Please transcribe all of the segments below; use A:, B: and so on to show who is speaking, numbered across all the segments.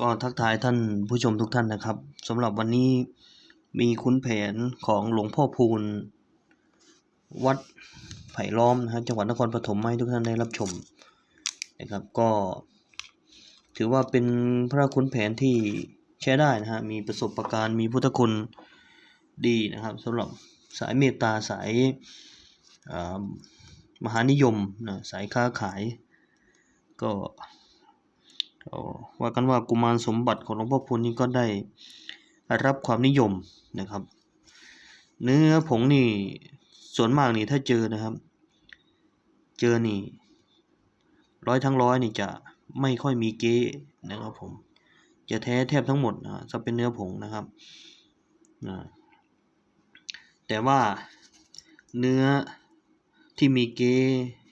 A: ก็ทักทายท่านผู้ชมทุกท่านนะครับสำหรับวันนี้มีคุ้นแผนของหลวงพ่อพูน วัดไผ่ล้อมนะฮะจังหวัดนครปฐมให้ทุกท่านได้รับชมนะครับก็ ถือว่าเป็นพระคุ้นแผนที่ใช้ได้นะฮะมีประสบการณ์มีพุทธคุณดีนะครับสำหรับสายเมตตาสายอ่ามหานิยมนะสายค้าขายก็ ว่ากันว่ากุมารสมบัติของหลวงพ่อพูนนี่ก็ได้รับความนิยมนะครับ เนื้อผงนี่ส่วนมากนี่ถ้าเจอนะครับ เจอนี่ ร้อยทั้งร้อยนี่จะไม่ค่อยมีเก๊นะครับผมจะแท้แทบทั้งหมดนะจะเป็นเนื้อผงนะครับนะแต่ว่าเนื้อที่มีเก๊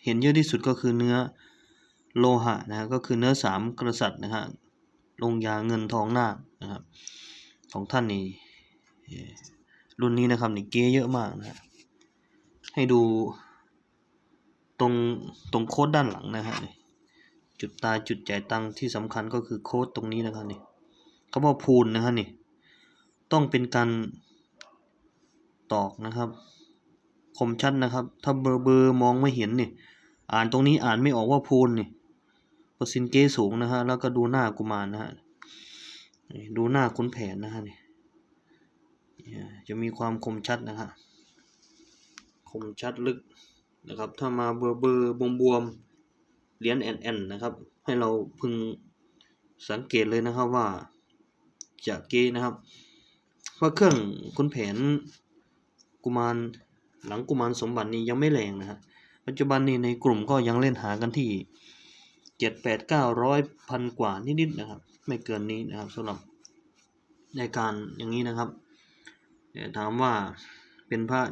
A: เห็นเยอะที่สุดก็คือเนื้อ โลหะนะฮะก็คือเนื้อสามกษัตริย์นะฮะลงยาเงินทองนาคนะครับของท่านนี่รุ่นนี้นะครับนี่เก๊เยอะมากนะฮะให้ดูตรงตรงโค้ดด้านหลังนะฮะจุดตาจุดจ่ายตังที่สำคัญก็คือโค้ดตรงนี้นะครับนี่เขาบอกพูนนะฮะนี่ต้องเป็นการตอกนะครับคมชัดนะครับ ถ้าเบอร์เบอร์มองไม่เห็นนี่อ่านตรงนี้อ่านไม่ออกว่าพูนนี่ เปอร์เซ็นต์เกสูงนะฮะ แล้วก็ดูหน้ากุมารนะฮะ ดูหน้าขุนแผนนะฮะนี่เนี่ยจะมีความคมชัดนะฮะ คมชัดลึกนะครับ ถ้ามาเบอร์เบอร์บวมบวมเหรียญแอนแอนนะครับ ให้เราพึงสังเกตเลยนะครับว่าจะเกนะครับเพราะเครื่องขุนแผนกุมารหลังกุมารสมบัตินี้ยังไม่แรงนะฮะปัจจุบันนี้ในกลุ่มก็ยังเล่นหากันที่ เจ็ดแปดเก้าร้อยพันกว่านิดๆนะครับ ไม่เกินนี้นะครับสำหรับในการอย่างนี้นะครับแต่ถามว่าเป็นพระ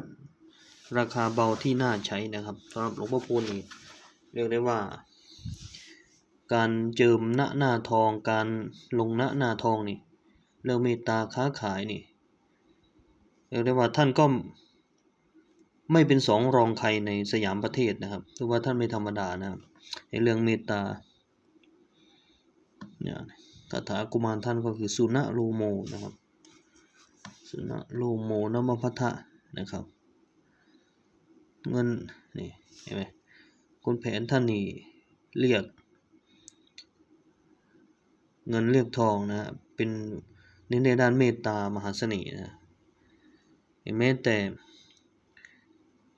A: ราคาเบาที่น่าใช้นะครับสำหรับหลวงพ่อพูนนี่เรียกได้ว่า การเจิมหน้าหน้าทองการลงหน้าหน้าทองนี่เรื่องเมตตาค้าขายนี่เรียกได้ว่าท่านก็ไม่เป็นสองรองใครในสยามประเทศนะครับถือว่าท่านไม่ธรรมดานะครับ ในเรื่องเมตตาเนี่ยคาถากุมารท่านก็คือสุนโลโมนะครับสุนโลโมนมพัทะนะครับ เงินนี่เห็นไหมคุณแผนท่านนี่เรียก เงินเรียกทองนะเป็นเน้นในด้านเมตตามหาเสน่ห์นะเห็นไหมแต่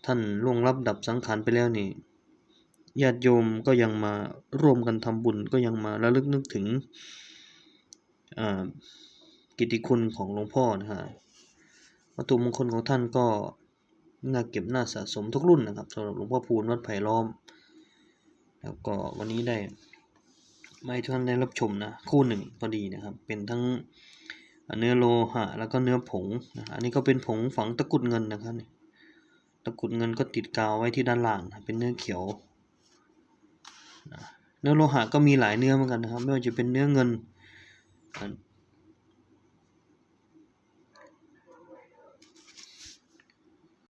A: ท่านล่วงลับดับสังขารไปแล้วนี่ ญาติโยมก็ยังมาร่วมกันทำบุญก็ยังมาระลึกนึกถึงกิตติคุณของหลวงพ่อนะฮะวัตถุมงคลของท่านก็น่าเก็บน่าสะสมทุกรุ่นนะครับสำหรับหลวงพ่อพูนวัดไผ่ล้อม แล้วก็วันนี้ได้ไม่ท่านได้รับชมนะคู่หนึ่งพอดีนะครับ เป็นทั้งเนื้อโลหะแล้วก็เนื้อผงนะอันนี้ก็เป็นผงฝังตะกุดเงินนะครับตะกุดเงินก็ติดกาวไว้ที่ด้านล่าง เป็นเนื้อเขียว เนื้อโลหะก็มีหลายเนื้อเหมือนกันนะครับ ไม่ว่าจะเป็นเนื้อเงิน